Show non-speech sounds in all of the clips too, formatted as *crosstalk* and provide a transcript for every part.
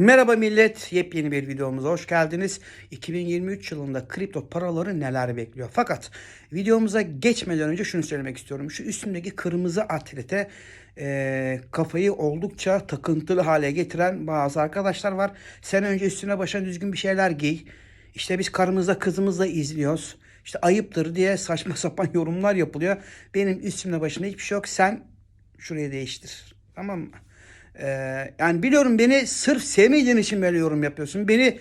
Merhaba millet, yepyeni bir videomuza hoş geldiniz. 2023 yılında kripto paraları neler bekliyor? Fakat videomuza geçmeden önce şunu söylemek istiyorum. Şu üstümdeki kırmızı atlete e, kafayı oldukça takıntılı hale getiren bazı arkadaşlar var. Sen önce üstüne başına düzgün bir şeyler giy. İşte biz karımızla kızımızla izliyoruz. İşte ayıptır diye saçma *laughs* sapan yorumlar yapılıyor. Benim üstümde başımda hiçbir şey yok. Sen şurayı değiştir. Tamam mı? Ee, yani biliyorum beni sırf sevmediğin için böyle yorum yapıyorsun. Beni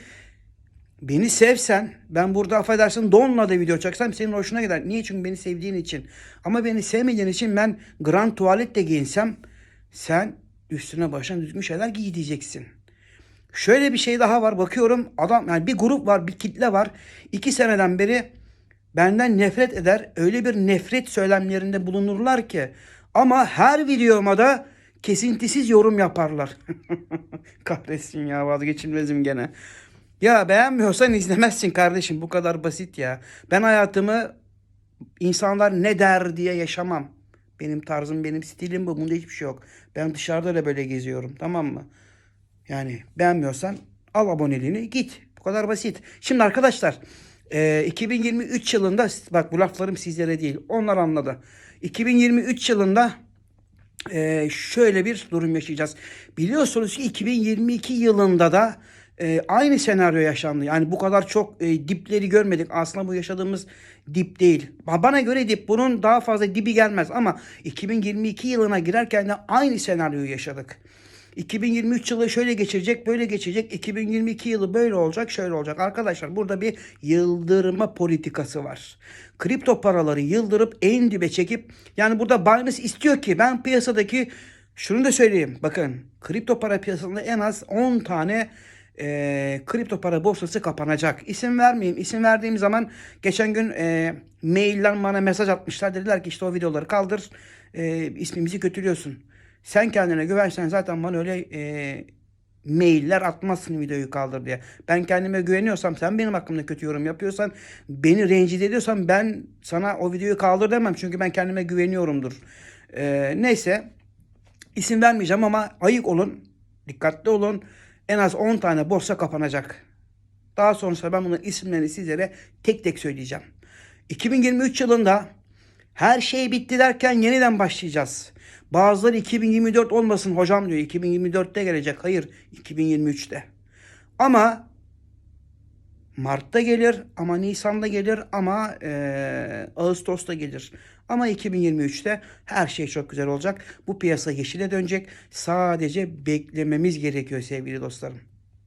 beni sevsen ben burada affedersin donla da video çeksem senin hoşuna gider. Niye? Çünkü beni sevdiğin için. Ama beni sevmediğin için ben grand tuvalette giyinsem sen üstüne başına düzgün şeyler giy diyeceksin. Şöyle bir şey daha var. Bakıyorum adam yani bir grup var, bir kitle var. İki seneden beri benden nefret eder. Öyle bir nefret söylemlerinde bulunurlar ki. Ama her videoma da kesintisiz yorum yaparlar. *laughs* Kahretsin ya vazgeçilmezim gene. Ya beğenmiyorsan izlemezsin kardeşim. Bu kadar basit ya. Ben hayatımı insanlar ne der diye yaşamam. Benim tarzım, benim stilim bu. Bunda hiçbir şey yok. Ben dışarıda da böyle geziyorum. Tamam mı? Yani beğenmiyorsan al aboneliğini git. Bu kadar basit. Şimdi arkadaşlar e, 2023 yılında bak bu laflarım sizlere değil. Onlar anladı. 2023 yılında e, şöyle bir durum yaşayacağız. Biliyorsunuz ki 2022 yılında da e, aynı senaryo yaşandı. Yani bu kadar çok e, dipleri görmedik. Aslında bu yaşadığımız dip değil. Bana göre dip. Bunun daha fazla dibi gelmez. Ama 2022 yılına girerken de aynı senaryoyu yaşadık. 2023 yılı şöyle geçecek, böyle geçecek. 2022 yılı böyle olacak, şöyle olacak. Arkadaşlar burada bir yıldırma politikası var. Kripto paraları yıldırıp en dibe çekip yani burada Binance istiyor ki ben piyasadaki şunu da söyleyeyim. Bakın kripto para piyasasında en az 10 tane e, kripto para borsası kapanacak. İsim vermeyeyim. İsim verdiğim zaman geçen gün e, mailden bana mesaj atmışlar. Dediler ki işte o videoları kaldır. E, ismimizi kötülüyorsun. Sen kendine güvensen zaten bana öyle e, mailler atmazsın videoyu kaldır diye. Ben kendime güveniyorsam sen benim hakkımda kötü yorum yapıyorsan beni rencide ediyorsan ben sana o videoyu kaldır demem. Çünkü ben kendime güveniyorumdur. E, neyse isim vermeyeceğim ama ayık olun. Dikkatli olun. En az 10 tane borsa kapanacak. Daha sonrasında ben bunların isimlerini sizlere tek tek söyleyeceğim. 2023 yılında her şey bitti derken yeniden başlayacağız. Bazıları 2024 olmasın hocam diyor. 2024'te gelecek. Hayır 2023'te. Ama Mart'ta gelir ama Nisan'da gelir ama e, Ağustos'ta gelir. Ama 2023'te her şey çok güzel olacak. Bu piyasa yeşile dönecek. Sadece beklememiz gerekiyor sevgili dostlarım.